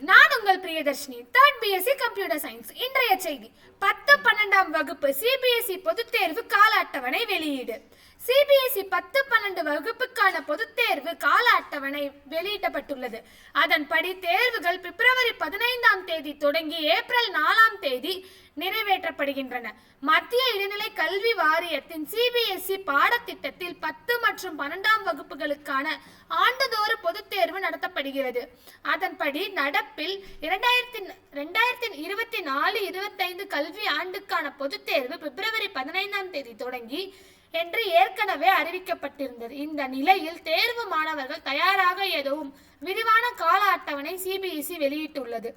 நான் உங்கள் Priyadharshini. Third BSc computer science இன்றைய செய்தி. பத்து பன்னெண்டாம் வகுப்பு சிபிஎஸ்இ பொதுத் தேர்வு கால அட்டவணை வெளியீடு. சிபிஎஸ்இ பத்து பன்னெண்டு வகுப்புக்கான பொதுத் தேர்வு கால அட்டவணை வெளியிடப்பட்டுள்ளது. அதன்படி தேர்வுகள் பிப்ரவரி பதினைந்தாம் தேதி தொடங்கி ஏப்ரல் நாலாம் தேதி நிறைவேற்றப்படுகின்றன. மத்திய இடைநிலை கல்வி வாரியத்தின் சிபிஎஸ்இ பாடத்திட்டத்தில் பத்து மற்றும் பன்னெண்டாம் வகுப்புகளுக்கான ஆண்டுதோறும் பொதுத் தேர்வு நடத்தப்படுகிறது. அதன்படி நடப்பில் இரண்டாயிரத்தி இரண்டாயிரத்தி இருபத்தி நாலு இருபத்தைந்து கல்வி ஆண்டுக்கான பொதுத் தேர்வு பிப்ரவரி பதினைந்தாம் தேதி தொடங்கி என்று ஏற்கனவே அறிவிக்கப்பட்டிருந்தது. இந்த நிலையில் தேர்வு மாணவர்கள் தயாராக எதுவும் விரிவான கால அட்டவணை சிபிஎஸ்இ வெளியிட்டுள்ளது.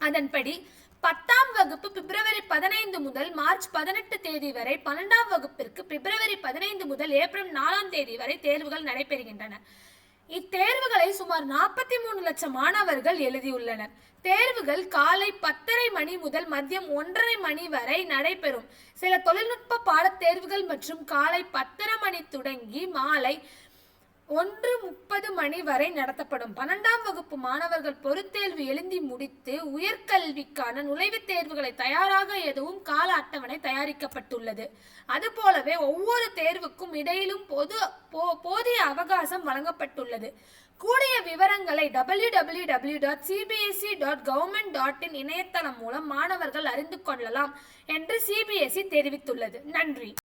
அதன்படி பத்தாம் வகுப்பு பிப்ரவரி பதினைந்து முதல் மார்ச் பதினெட்டு தேதி வரை பன்னெண்டாம் வகுப்பிற்கு பிப்ரவரி பதினைந்து முதல் ஏப்ரல் நாலாம் தேதி வரை தேர்வுகள் நடைபெறுகின்றன. இத்தேர்வுகளை சுமார் நாற்பத்தி மூணு லட்சம் மாணவர்கள் எழுதியுள்ளனர். தேர்வுகள் காலை பத்தரை மணி முதல் மதியம் ஒன்றரை மணி வரை நடைபெறும். சில தொழில்நுட்ப பாடத் தேர்வுகள் மற்றும் காலை பத்தரை மணி தொடங்கி மாலை ஒன்று முப்பது மணி வரை நடத்தப்படும். பன்னெண்டாம் வகுப்பு மாணவர்கள் பொறுத்தேர்வு எழுதி முடித்து உயர்கல்விக்கான நுழைவுத் தேர்வுகளை தயாராக எதுவும் கால அட்டவணை தயாரிக்கப்பட்டுள்ளது. அதுபோலவே ஒவ்வொரு தேர்வுக்கும் இடையிலும் பொது போ- போதிய அவகாசம் வழங்கப்பட்டுள்ளது. கூடிய விவரங்களை W W W dot CBSE dot government dot in இணையதளம் மூலம் மாணவர்கள் அறிந்து கொள்ளலாம் என்று சிபிஎஸ்இ தெரிவித்துள்ளது. நன்றி.